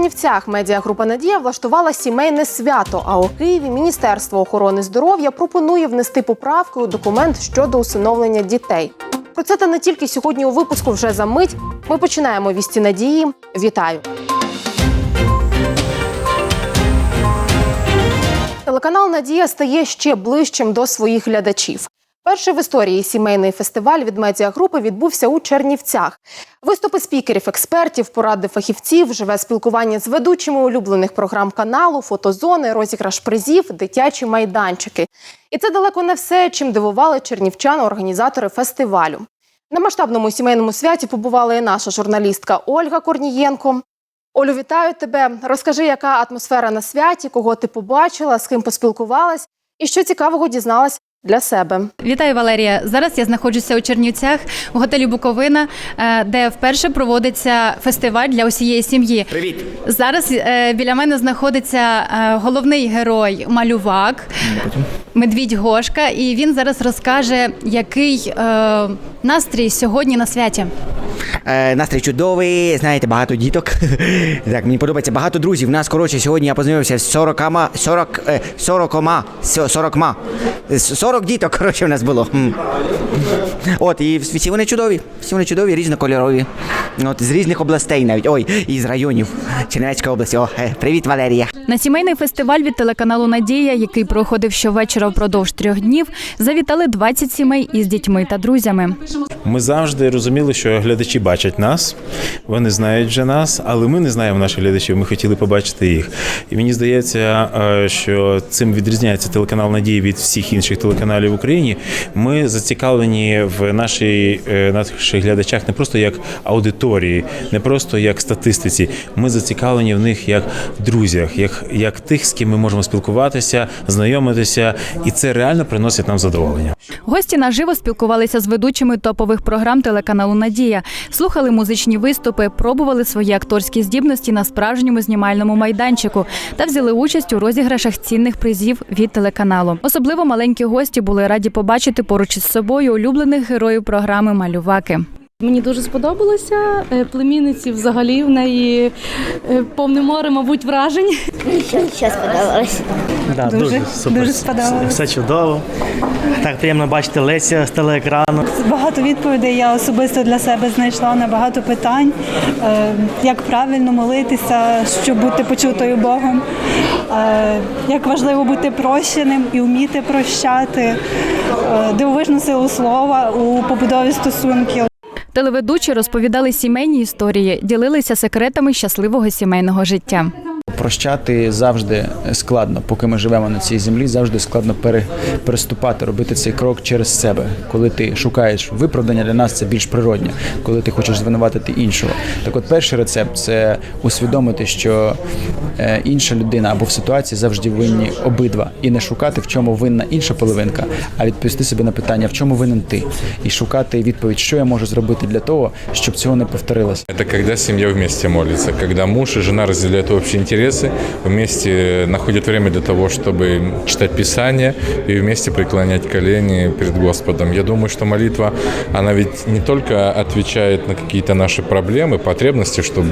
Чернівцях медіагрупа Надія влаштувала сімейне свято. А у Києві Міністерство охорони здоров'я пропонує внести поправки у документ щодо усиновлення дітей. Про це та не тільки сьогодні у випуску вже за мить. Ми починаємо вісті надії. Вітаю! Телеканал Надія стає ще ближчим до своїх глядачів. Перший в історії сімейний фестиваль від медіагрупи відбувся у Чернівцях. Виступи спікерів, експертів, поради фахівців, живе спілкування з ведучими улюблених програм каналу, фотозони, розіграш призів, дитячі майданчики. І це далеко не все, чим дивували чернівчан організатори фестивалю. На масштабному сімейному святі побувала і наша журналістка Ольга Корнієнко. Олю, вітаю тебе. Розкажи, яка атмосфера на святі, кого ти побачила, з ким поспілкувалась і що цікавого дізналась для себе. Вітаю, Валерія. Зараз я знаходжуся у Чернівцях у готелі Буковина, е, де вперше проводиться фестиваль для усієї сім'ї. Привіт. Зараз е, біля мене знаходиться е, головний герой малювак, медвідь Гошка, і він зараз розкаже, який настрій сьогодні на святі. Е, настрій чудовий, знаєте, багато діток. так, мені подобається багато друзів. У нас, коротше, сьогодні я познайомився з 40, 40, е, 40, 40, 40 діток, коротше, у нас було. От, і всі вони чудові, всі вони чудові, різнокольорові. От, з різних областей навіть. Ой, і з районів. Чернівецька область. О, е, привіт, Валерія. На сімейний фестиваль від телеканалу Надія, який проходив щовечора впродовж трьох днів, завітали 20 сімей із дітьми та друзями. Ми завжди розуміли, що глядачі бачать нас, вони знають вже нас, але ми не знаємо наших глядачів. Ми хотіли побачити їх. І мені здається, е, що цим відрізняється телеканал Надії від всіх інших телеканалів в Україні. Ми зацікавлені в нашій, е, наших глядачах не просто як аудиторії, не просто як статистиці. Ми зацікавлені в них як друзях, як, як тих, з ким ми можемо спілкуватися, знайомитися, і це реально приносить нам задоволення. Гості наживо спілкувалися з ведучими топових програм телеканалу Надія, слухали музичні виступи, пробували свої акторські здібності на справжньому знімальному майданчику та взяли участь у розіграшах цінних призів від телеканалу. Особливо маленькі гості були раді побачити поруч із собою улюблених героїв програми Малюваки. Мені дуже сподобалося. Е, Племінниці взагалі в неї е, повне море, мабуть, вражень. Що, що сподобалось? Да, дуже, супер. дуже. Все чудово. Так приємно бачити Леся з телеекрану. Багато відповідей я особисто для себе знайшла на багато питань, Е, як правильно молитися, щоб бути почутою Богом, як важливо бути прощеним і вміти прощати, дивовижну силу слова у побудові стосунків. Телеведучі розповідали сімейні історії, ділилися секретами щасливого сімейного життя. Прощати завжди складно, поки ми живемо на цій землі, завжди складно переступати, робити цей крок через себе. Коли ти шукаєш виправдання для нас, це більш природньо, коли ти хочеш звинуватити іншого. Так, от перший рецепт це усвідомити, що е, інша людина або в ситуації завжди винні обидва, і не шукати, в чому винна інша половинка, а відповісти собі на питання, в чому винен ти, і шукати відповідь, що я можу зробити для того, щоб цього не повторилося. Это когда семья вместе молится, когда муж и жена разделяют общие интересы, вместе находят время для того, чтобы читать Писание и вместе преклонять колени перед Господом. Я думаю, что молитва, она ведь не только отвечает на какие-то наши проблемы, потребности, чтобы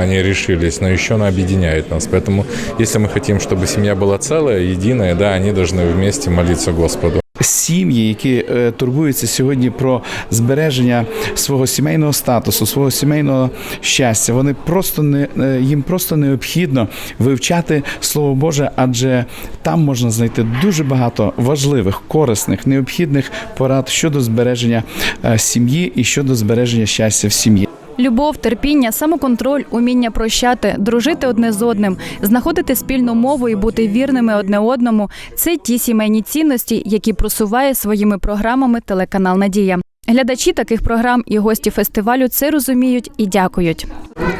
они решились, но еще она объединяет нас. Поэтому, если мы хотим, чтобы семья была целая, единая, да, они должны вместе молиться Господу. Сім'ї, які е, турбуються сьогодні про збереження свого сімейного статусу, свого сімейного щастя, вони просто не е, їм просто необхідно вивчати слово Боже, адже там можна знайти дуже багато важливих, корисних, необхідних порад щодо збереження е, сім'ї і щодо збереження щастя в сім'ї. Любов, терпіння, самоконтроль, уміння прощати, дружити одне з одним, знаходити спільну мову і бути вірними одне одному це ті сімейні цінності, які просуває своїми програмами телеканал Надія. Глядачі таких програм і гості фестивалю це розуміють і дякують.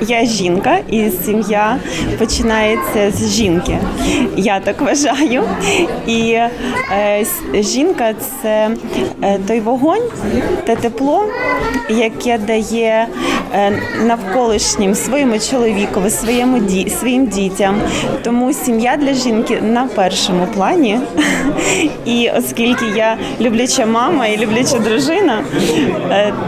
Я жінка, і сім'я починається з жінки. Я так вважаю. І е, жінка це е, той вогонь, те тепло, яке дає е, навколишнім своєму чоловікові, своєму ді, своїм дітям. Тому сім'я для жінки на першому плані. І оскільки я любляча мама і любляча дружина,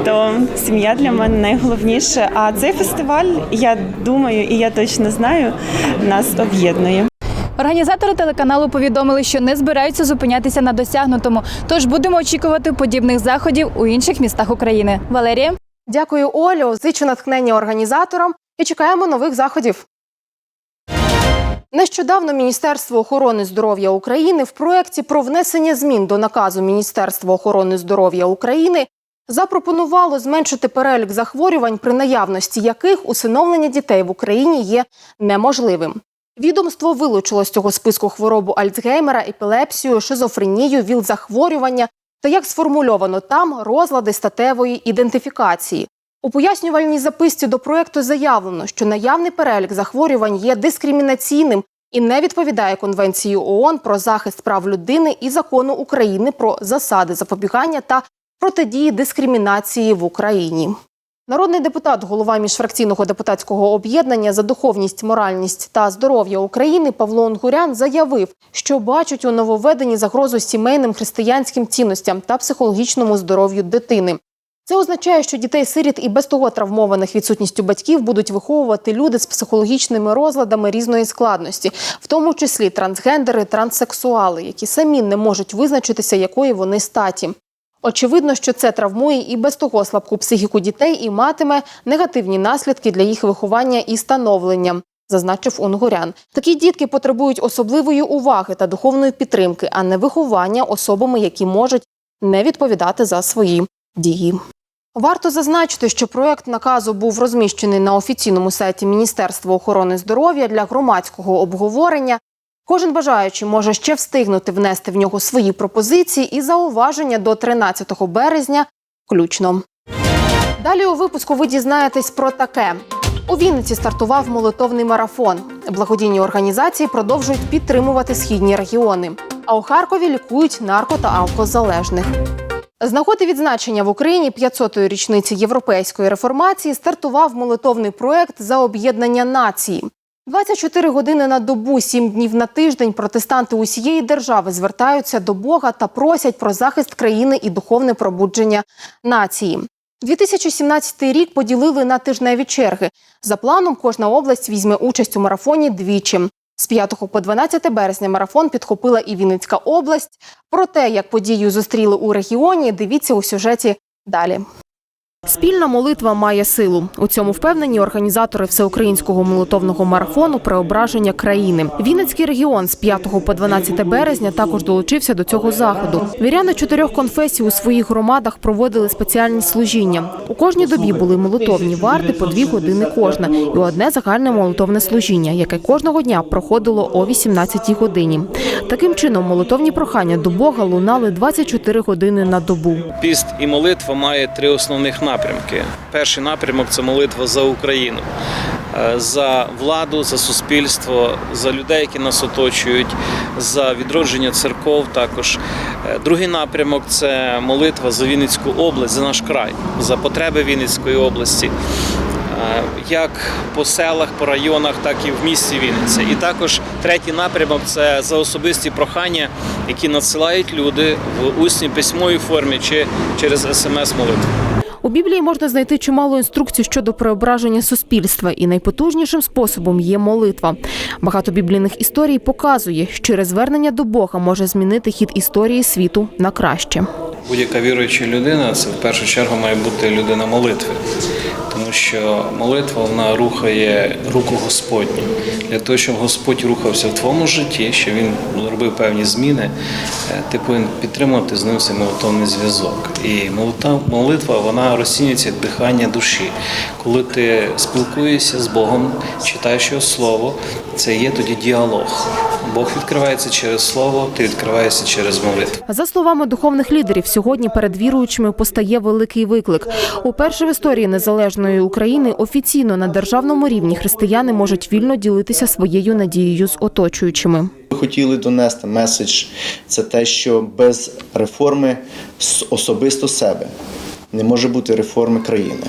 То сім'я для мене найголовніше. А цей фестиваль, я думаю, і я точно знаю, нас об'єднує. Організатори телеканалу повідомили, що не збираються зупинятися на досягнутому, тож будемо очікувати подібних заходів у інших містах України. Валерія. Дякую, Олю. Зичу натхнення організаторам і чекаємо нових заходів. Нещодавно Міністерство охорони здоров'я України в проєкті про внесення змін до наказу Міністерства охорони здоров'я України запропонувало зменшити перелік захворювань, при наявності яких усиновлення дітей в Україні є неможливим. Відомство вилучило з цього списку хворобу Альцгеймера, епілепсію, шизофренію, ВІЛ-захворювання та як сформульовано там розлади статевої ідентифікації. У пояснювальній записці до проекту заявлено, що наявний перелік захворювань є дискримінаційним і не відповідає Конвенції ООН про захист прав людини і закону України про засади запобігання та протидії дискримінації в Україні. Народний депутат, голова міжфракційного депутатського об'єднання за духовність, моральність та здоров'я України Павло Онгурян заявив, що бачить у нововведенні загрозу сімейним християнським цінностям та психологічному здоров'ю дитини. Це означає, що дітей-сиріт і без того травмованих відсутністю батьків будуть виховувати люди з психологічними розладами різної складності, в тому числі трансгендери, транссексуали, які самі не можуть визначитися, якої вони статі. Очевидно, що це травмує і без того слабку психіку дітей і матиме негативні наслідки для їх виховання і становлення, зазначив Унгурян. Такі дітки потребують особливої уваги та духовної підтримки, а не виховання особами, які можуть не відповідати за свої дії. Варто зазначити, що проект наказу був розміщений на офіційному сайті Міністерства охорони здоров'я для громадського обговорення. Кожен бажаючий може ще встигнути внести в нього свої пропозиції і зауваження до 13 березня включно. Далі у випуску ви дізнаєтесь про таке. У Вінниці стартував молитовний марафон. Благодійні організації продовжують підтримувати східні регіони. А у Харкові лікують нарко та алкозалежних. З нагоди відзначення в Україні 500-ї річниці європейської реформації стартував молитовний проект за об'єднання нації. 24 години на добу, 7 днів на тиждень протестанти усієї держави звертаються до Бога та просять про захист країни і духовне пробудження нації. 2017 рік поділили на тижневі черги. За планом, кожна область візьме участь у марафоні двічі. З 5 по 12 березня марафон підхопила і Вінницька область. Про те, як подію зустріли у регіоні, дивіться у сюжеті далі. Спільна молитва має силу. У цьому впевнені організатори всеукраїнського молитовного марафону преображення країни. Вінницький регіон з 5 по 12 березня також долучився до цього заходу. Віряни чотирьох конфесій у своїх громадах проводили спеціальні служіння. У кожній добі були молитовні варти по дві години кожна, і одне загальне молитовне служіння, яке кожного дня проходило о 18 годині. Таким чином, молитовні прохання до Бога лунали 24 години на добу. Піст і молитва має три основних напрямки. Перший напрямок це молитва за Україну, е, за владу, за суспільство, за людей, які нас оточують, за відродження церков. Також Е, другий напрямок це молитва за Вінницьку область, за наш край, за потреби Вінницької області. е, Як по селах, по районах, так і в місті Вінниці. І також третій напрямок це за особисті прохання, які надсилають люди в усній письмовій формі чи через смс-молитву. У Біблії можна знайти чимало інструкцій щодо преображення суспільства, і найпотужнішим способом є молитва. Багато біблійних історій показує, що звернення до Бога може змінити хід історії світу на краще. Будь-яка віруюча людина це в першу чергу має бути людина молитви, що молитва вона рухає руку Господню. Для того, щоб Господь рухався в твоєму житті, щоб він робив певні зміни, е, ти повинен підтримувати з ним цей молитовний зв'язок. І молитва вона розцінюється як дихання душі. Коли ти спілкуєшся з Богом, читаєш його слово, це є тоді діалог. Бог відкривається через слово, ти відкриваєшся через молитву. За словами духовних лідерів, сьогодні перед віруючими постає великий виклик. Уперше в історії незалежної України офіційно на державному рівні християни можуть вільно ділитися своєю надією з оточуючими. Ми хотіли донести меседж це те, що без реформи особисто себе не може бути реформи країни,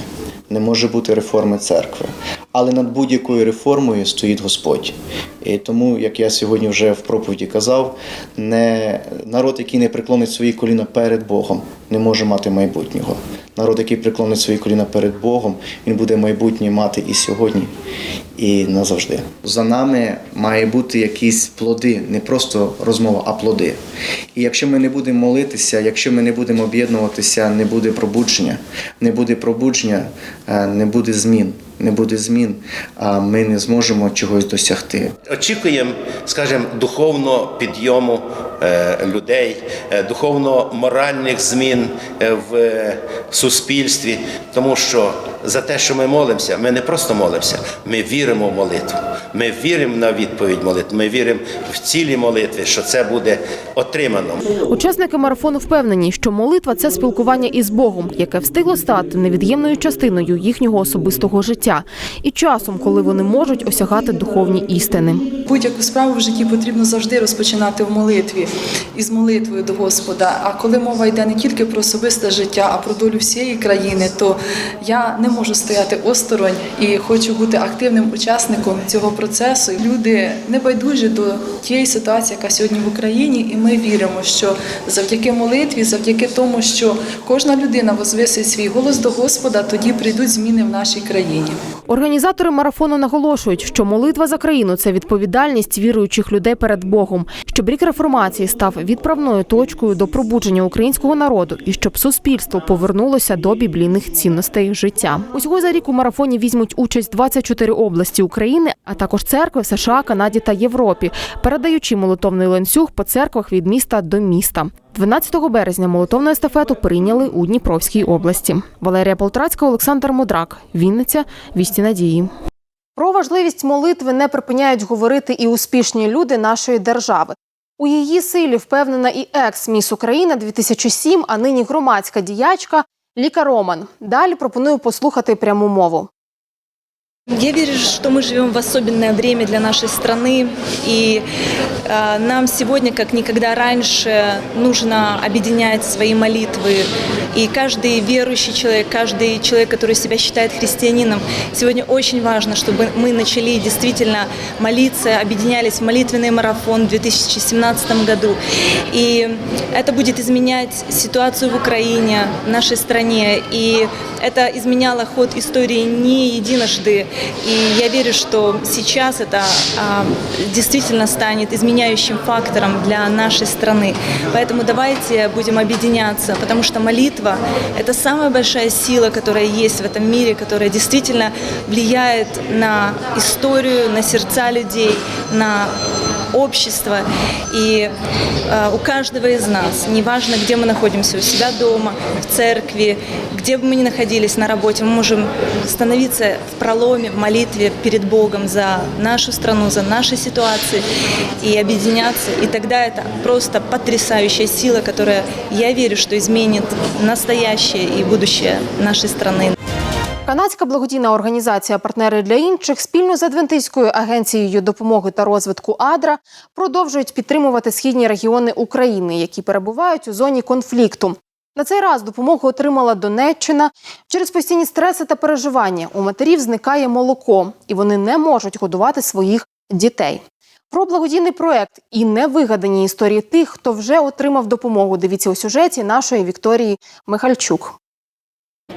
не може бути реформи церкви. Але над будь-якою реформою стоїть Господь. І тому, як я сьогодні вже в проповіді казав, не народ, який не преклонить свої коліна перед Богом, не може мати майбутнього. Народ, який преклонить свої коліна перед Богом, він буде майбутнє мати і сьогодні, і назавжди. За нами має бути якісь плоди, не просто розмова, а плоди. І якщо ми не будемо молитися, якщо ми не будемо об'єднуватися, не буде пробудження, не буде пробудження, е, не буде змін. Не буде змін, а ми не зможемо чогось досягти. Очікуємо, скажімо, духовного підйому людей, е, духовно-моральних змін е, в е, суспільстві, тому що за те, що ми молимося, ми не просто молимося, ми віримо в молитву. Ми віримо на відповідь молитви, ми віримо в цілі молитви, що це буде отримано. Учасники марафону впевнені, що молитва це спілкування із Богом, яке встигло стати невід'ємною частиною їхнього особистого життя, і часом, коли вони можуть осягати духовні істини. Будь-яку справу в житті потрібно завжди розпочинати в молитві із молитвою до Господа. А коли мова йде не тільки про особисте життя, а про долю всієї країни, то я не можу стояти осторонь і хочу бути активним учасником цього процесу. Люди не байдужі до тієї ситуації, яка сьогодні в Україні, і ми віримо, що завдяки молитві, завдяки тому, що кожна людина возвисить свій голос до Господа, тоді прийдуть зміни в нашій країні. Організатори марафону наголошують, що молитва за країну це відповідальність віруючих людей перед Богом, щоб рік реформації став відправною точкою до пробудження українського народу і щоб суспільство повернулося до біблійних цінностей життя. Усього за рік у марафоні візьмуть участь 24 області України, а також церкви в США, Канаді та Європі, передаючи молитовний ланцюг по церквах від міста до міста. 12 березня молитовну естафету прийняли у Дніпровській області. Валерія Полтрацька, Олександр Модрак, Вінниця, Вісті Надії. Про важливість молитви не припиняють говорити і успішні люди нашої держави. У її силі впевнена і екс-міс Україна 2007, а нині громадська діячка Ліка Роман. Далі пропоную послухати пряму мову. Я верю, что мы живем в особенное время для нашей страны, и э, нам сегодня, как никогда раньше, нужно объединять свои молитвы. И каждый верующий человек, каждый человек, который себя считает христианином, сегодня очень важно, чтобы мы начали действительно молиться, объединялись в молитвенный марафон в 2017 году. И это будет изменять ситуацию в Украине, в нашей стране. И это изменяло ход истории не единожды. И я верю, что сейчас это а, действительно станет изменяющим фактором для нашей страны. Поэтому давайте будем объединяться, потому что молитва – это самая большая сила, которая есть в этом мире, которая действительно влияет на историю, на сердца людей, на общество. И э, у каждого из нас, неважно, где мы находимся, у себя дома, в церкви, где бы мы ни находились на работе, мы можем становиться в проломе, в молитве перед Богом за нашу страну, за наши ситуации и объединяться. И тогда это просто потрясающая сила, которая, я верю, что изменит настоящее и будущее нашей страны. Канадська благодійна організація Партнери для інших спільно з Адвентистською агенцією допомоги та розвитку АДРА продовжують підтримувати східні регіони України, які перебувають у зоні конфлікту. На цей раз допомогу отримала Донеччина. Через постійні стреси та переживання у матерів зникає молоко, і вони не можуть годувати своїх дітей. Про благодійний проект і невигадані історії тих, хто вже отримав допомогу. Дивіться у сюжеті нашої Вікторії Михальчук.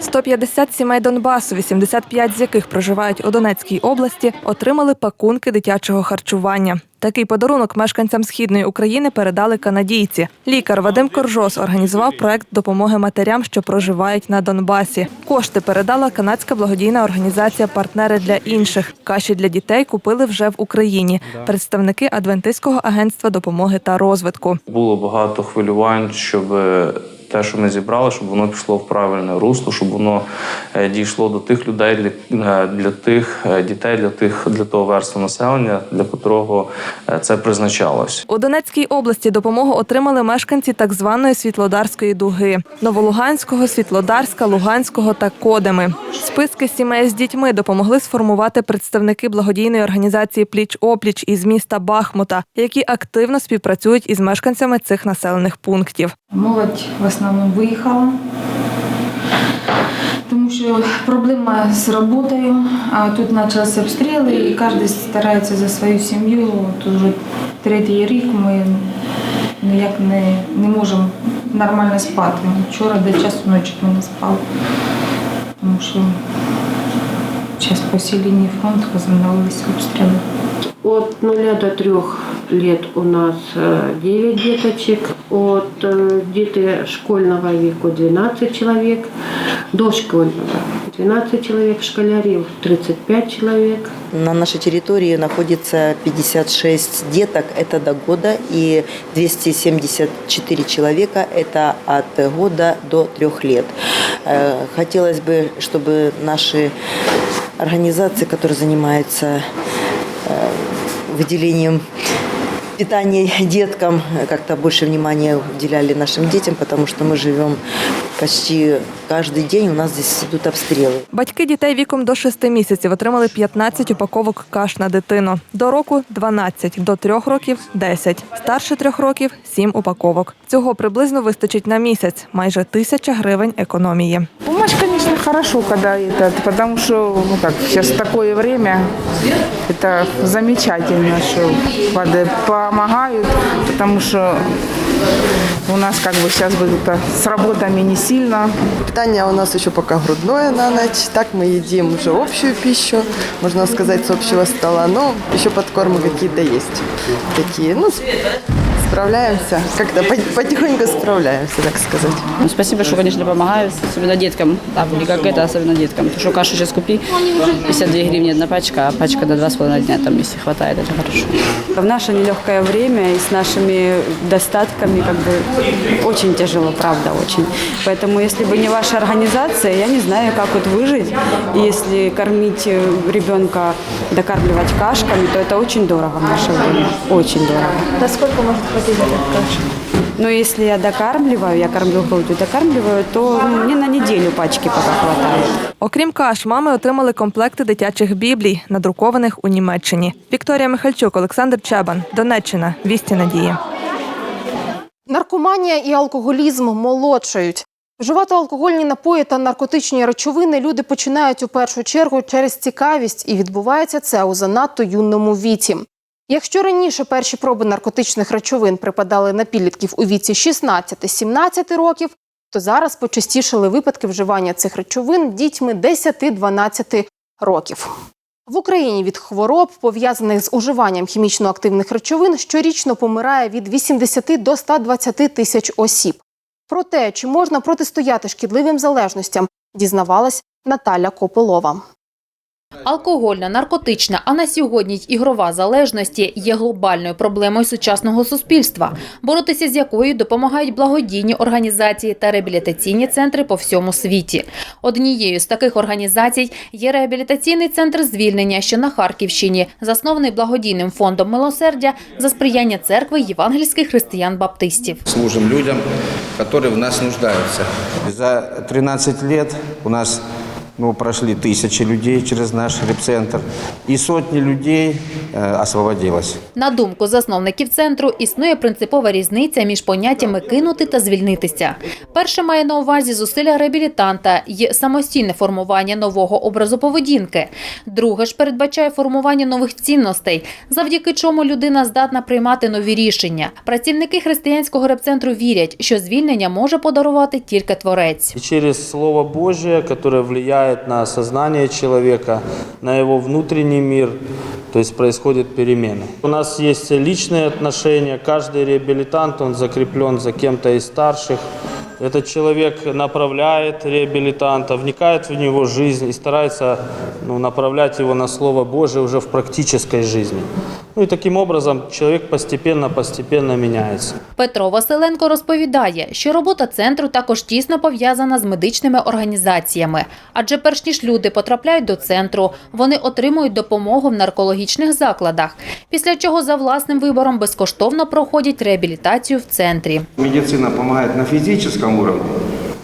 150 сімей Донбасу, 85 з яких проживають у Донецькій області, отримали пакунки дитячого харчування. Такий подарунок мешканцям східної України передали канадійці. Лікар Вадим Коржос організував проект допомоги матерям, що проживають на Донбасі. Кошти передала канадська благодійна організація Партнери для інших. Каші для дітей купили вже в Україні. Представники Адвентистського агентства допомоги та розвитку. Було багато хвилювань, щоб те, що ми зібрали, щоб воно пішло в правильне русло, щоб воно е, дійшло до тих людей, для, е, для тих е, дітей, для тих для того версту населення, для котрого це призначалось. У Донецькій області допомогу отримали мешканці так званої Світлодарської дуги Новолуганського, Світлодарська, Луганського та Кодеми. Списки сімей з дітьми допомогли сформувати представники благодійної організації Пліч опліч із міста Бахмута, які активно співпрацюють із мешканцями цих населених пунктів. Молодь в основному виїхала, тому що проблема з роботою, а тут почалися обстріли, і кожен старається за свою сім'ю. От уже третій рік ми ніяк не, не можемо нормально спати. Вчора до часу ночі ми не спали, тому що зараз по всій лінії фронту возобновилися обстріли. От 0 до 3 лет у нас э, 9 деточек, от э, дети школьного веку 12 человек, дошкольного 12 человек, школярів 35 человек. На нашей территории находится 56 деток, это до года, и 274 человека, это от года до трех лет. Э, Хотелось бы, чтобы наши организации, которые занимаются э, выделением питания деткам, э, как-то больше внимания уделяли нашим детям, потому что мы живем почти каждый день, у нас здесь идут обстрелы. Батьки дітей віком до 6 місяців отримали 15 упаковок каш на дитину. До року 12, до 3 років 10, старше 3 років 7 упаковок. Цього приблизно вистачить на місяць, майже тисяча гривень економії. Помощь, конечно, хорошо, когда это, потому что, ну как, сейчас такое время, это замечательно, что воды помогают, потому что у нас как бы сейчас бы это с работами не сильно. Питание у нас еще пока грудное на ночь. Так мы едим уже общую пищу, можно сказать, с общего стола. Но еще подкормы какие-то есть. Такие, ну, с- справляемся. Как-то по- потихоньку справляемся, так сказать. Ну, спасибо, что, конечно, помогают, особенно деткам. Да, не как это, особенно деткам. Потому что кашу сейчас купи, 52 гривны одна пачка, а пачка до 2,5 дня, там, если хватает, это хорошо. В наше нелегкое время и с нашими достатками как бы очень тяжело, правда, очень. Поэтому если бы не ваша организация, я не знаю, как вот выжить. Если кормить э, ребенка, докармливать кашками, то это очень дорого в наше время. Очень дорого. Насколько может хватить? Но если я докармливаю, я кормлю грудью, докармливаю, то ну, мне на неделю пачки пока хватает. Окрім каш, мами отримали комплекти дитячих біблій, надрукованих у Німеччині. Вікторія Михальчук, Олександр Чабан, Донеччина. Вісті надії. Наркоманія і алкоголізм молодшають. Вживати алкогольні напої та наркотичні речовини люди починають у першу чергу через цікавість, і відбувається це у занадто юному віці. Якщо раніше перші проби наркотичних речовин припадали на підлітків у віці 16-17 років, то зараз почастішали випадки вживання цих речовин дітьми 10-12 років. В Україні від хвороб, пов'язаних з уживанням хімічно активних речовин, щорічно помирає від 80 до 120 тисяч осіб. Про те, чи можна протистояти шкідливим залежностям, дізнавалась Наталя Копилова. Алкогольна, наркотична, а на сьогодні й ігрова залежності є глобальною проблемою сучасного суспільства, боротися з якою допомагають благодійні організації та реабілітаційні центри по всьому світі. Однією з таких організацій є реабілітаційний центр звільнення, що на Харківщині, заснований благодійним фондом милосердя за сприяння церкви євангельських християн-баптистів. служим людям, которые в нас нуждаются. За 13 лет у нас ну, прошли тысячи людей через наш репцентр, и сотни людей э, освободилось. На думку засновників центру, існує принципова різниця між поняттями кинути та звільнитися. Перше має на увазі зусилля реабілітанта й самостійне формування нового образу поведінки. Друге ж передбачає формування нових цінностей, завдяки чому людина здатна приймати нові рішення. Працівники християнського репцентру вірять, що звільнення може подарувати тільки творець. Через Слово Божие, которое влияет на сознание человека, на его внутренний мир, то есть происходят перемены. У нас есть личные отношения, каждый реабилитант, он закреплен за кем-то из старших. Этот человек направляет реабилитанта, вникает в него жизнь и старается ну, направлять его на Слово Божие уже в практической жизни. Ну и таким образом человек постепенно-постепенно меняется. Петро Василенко розповідає, що робота центру також тісно пов'язана з медичними організаціями. Адже перш ніж люди потрапляють до центру, вони отримують допомогу в наркологічних закладах, після чого за власним вибором безкоштовно проходять реабілітацію в центрі. Медицина помогает на физическом уровне,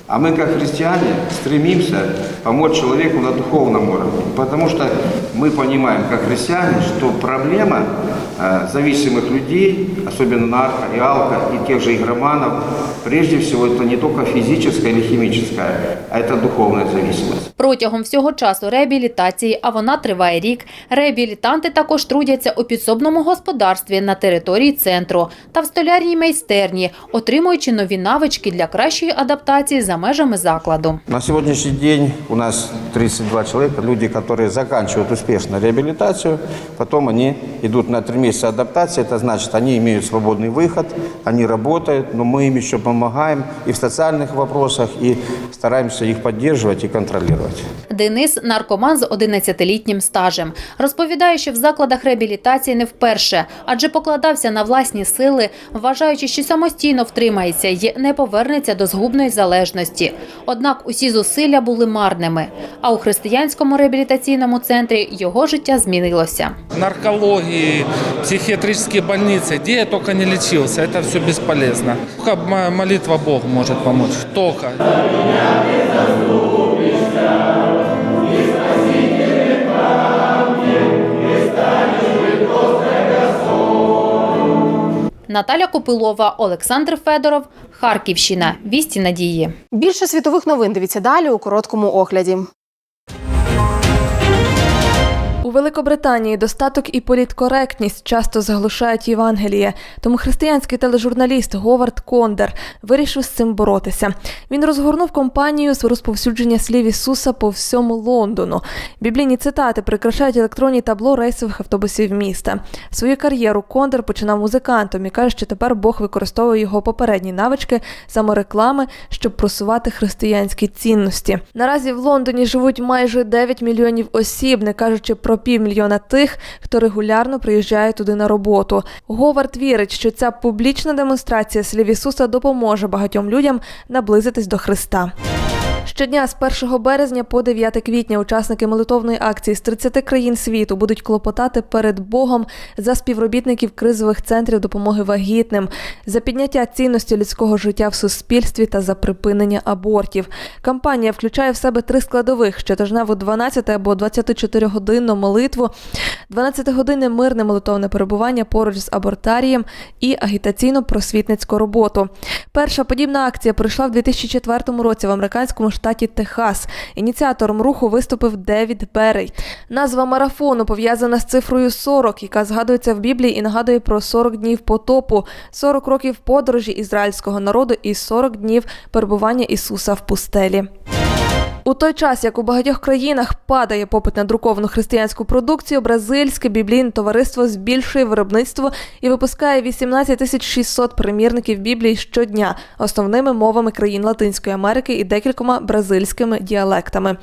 а мы, как христиане, стремимся помочь человеку на духовном уровне. Потому что мы понимаем, как христиане, что проблема э, зависимых людей, особенно нарко и алко, и тех же игроманов, прежде всего это не только физическая или химическая, а это духовная зависимость. Протягом всього часу реабілітації, а вона триває рік, реабілітанти також трудяться у підсобному господарстві на території центру та в столярній майстерні, отримуючи нові навички для кращої адаптації за межами закладу. На сегодняшний день у нас 32 человека, люди, которые заканчивают успешно реабилитацию, потом они идут на три месяца адаптации, это значит, они имеют свободный выход, они работают, но мы им еще помогаем и в социальных вопросах, и стараемся их поддерживать и контролировать. Денис наркоман з 11-літнім стажем. Розповідає, що в закладах реабілітації не вперше, адже покладався на власні сили, вважаючи, що самостійно втримається і не повернеться до згубної залежності. Однак усі зусилля були марними. А у християнському реабілітаційному центрі його життя змінилося. наркологии, психиатрические больницы, где я только не лечился, это все бесполезно. Только молитва Богу может помочь, только. Наталя Копилова, Олександр Федоров, Харківщина. Вісті надії. Більше світових новин дивіться далі у короткому огляді. Великобританії достаток і політкоректність часто заглушають Євангеліє, тому християнський тележурналіст Говард Кондер вирішив з цим боротися. Він розгорнув кампанію з розповсюдження слів Ісуса по всьому Лондону. Біблійні цитати прикрашають електронні табло рейсових автобусів міста. Свою кар'єру Кондер починав музикантом і каже, що тепер Бог використовує його попередні навички самореклами, щоб просувати християнські цінності. Наразі в Лондоні живуть майже 9 мільйонів осіб, не кажучи про півмільйона тих, хто регулярно приїжджає туди на роботу. Говард вірить, що ця публічна демонстрація слів Ісуса допоможе багатьом людям наблизитись до Христа. Щодня з 1 березня по 9 квітня учасники молитовної акції з 30 країн світу будуть клопотати перед Богом за співробітників кризових центрів допомоги вагітним, за підняття цінності людського життя в суспільстві та за припинення абортів. Кампанія включає в себе три складових: щотижневу 12 або 24-годинну молитву, 12-годинне мирне молитовне перебування поруч з абортарієм і агітаційно-просвітницьку роботу. Перша подібна акція пройшла в 2004 році в американському штаті Техас. Ініціатором руху виступив Девід Берей. Назва марафону пов'язана з цифрою 40, яка згадується в Біблії і нагадує про 40 днів потопу, 40 років подорожі ізраїльського народу і 40 днів перебування Ісуса в пустелі. У той час, як у багатьох країнах падає попит на друковану християнську продукцію, бразильське біблійне товариство збільшує виробництво і випускає 18 тисяч 600 примірників Біблії щодня основними мовами країн Латинської Америки і декількома бразильськими діалектами.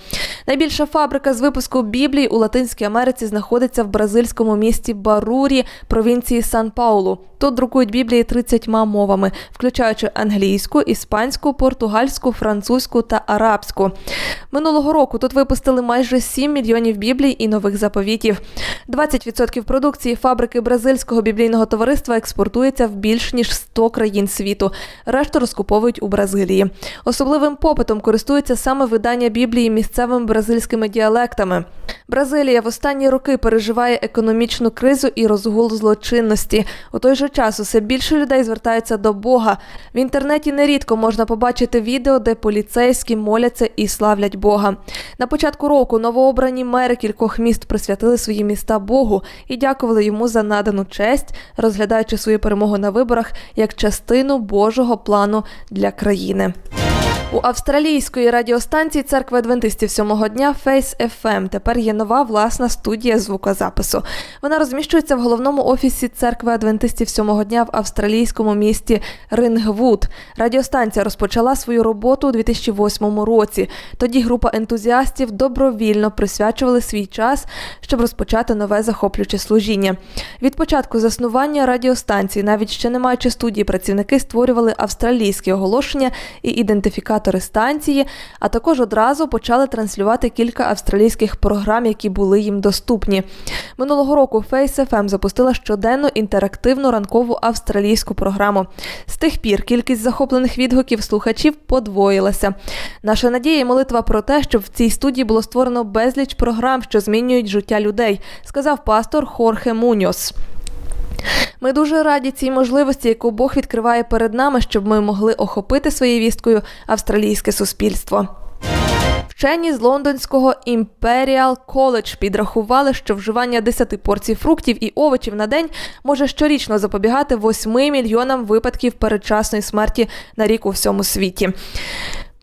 Найбільша фабрика з випуску Біблії у Латинській Америці знаходиться в бразильському місті Барурі, провінції Сан-Паулу. Тут друкують Біблії 30 мовами, включаючи англійську, іспанську, португальську, французьку та арабську. Минулого року тут випустили майже 7 мільйонів біблій і нових заповітів. 20% продукції фабрики бразильського біблійного товариства експортується в більш ніж 100 країн світу. Решту розкуповують у Бразилії. Особливим попитом користується саме видання Біблії місцевими бразильськими діалектами. Бразилія в останні роки переживає економічну кризу і розгул злочинності. У той же час усе більше людей звертаються до Бога. В інтернеті нерідко можна побачити відео, де поліцейські моляться і славлять Бога. На початку року новообрані мери кількох міст присвятили свої міста Богу і дякували йому за надану честь, розглядаючи свою перемогу на виборах як частину Божого плану для країни. У австралійської радіостанції церкви адвентистів сьомого дня Face FM тепер є нова власна студія звукозапису. Вона розміщується в головному офісі церкви адвентистів сьомого дня в австралійському місті Рингвуд. Радіостанція розпочала свою роботу у 2008 році. Тоді група ентузіастів добровільно присвячували свій час, щоб розпочати нове захоплююче служіння. Від початку заснування радіостанції, навіть ще не маючи студії, працівники створювали австралійські оголошення і ідентифікатори станції, а також одразу почали транслювати кілька австралійських програм, які були їм доступні. Минулого року Face FM запустила щоденну інтерактивну ранкову австралійську програму. З тих пір кількість захоплених відгуків слухачів подвоїлася. Наша надія і молитва про те, щоб в цій студії було створено безліч програм, що змінюють життя людей, сказав пастор Хорхе Муньос. Ми дуже раді цій можливості, яку Бог відкриває перед нами, щоб ми могли охопити своєю вісткою австралійське суспільство. Вчені з лондонського Imperial College підрахували, що вживання 10 порцій фруктів і овочів на день може щорічно запобігати 8 мільйонам випадків передчасної смерті на рік у всьому світі.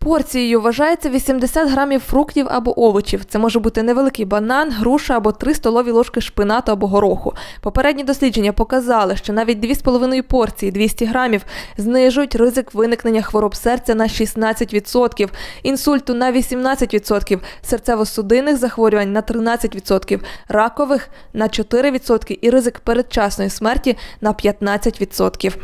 Порцією вважається 80 грамів фруктів або овочів. Це може бути невеликий банан, груша або 3 столові ложки шпинату або гороху. Попередні дослідження показали, що навіть 2,5 порції 200 грамів знижують ризик виникнення хвороб серця на 16%, інсульту на 18%, серцево-судинних захворювань на 13%, ракових на 4% і ризик передчасної смерті на 15%.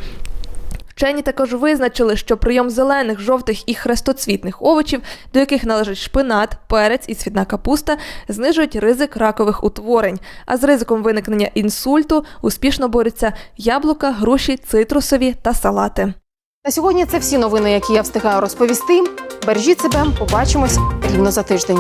Вчені також визначили, що прийом зелених, жовтих і хрестоцвітних овочів, до яких належать шпинат, перець і цвітна капуста, знижують ризик ракових утворень. А з ризиком виникнення інсульту успішно борються яблука, груші, цитрусові та салати. На сьогодні це всі новини, які я встигаю розповісти. Бережіть себе, побачимось рівно за тиждень.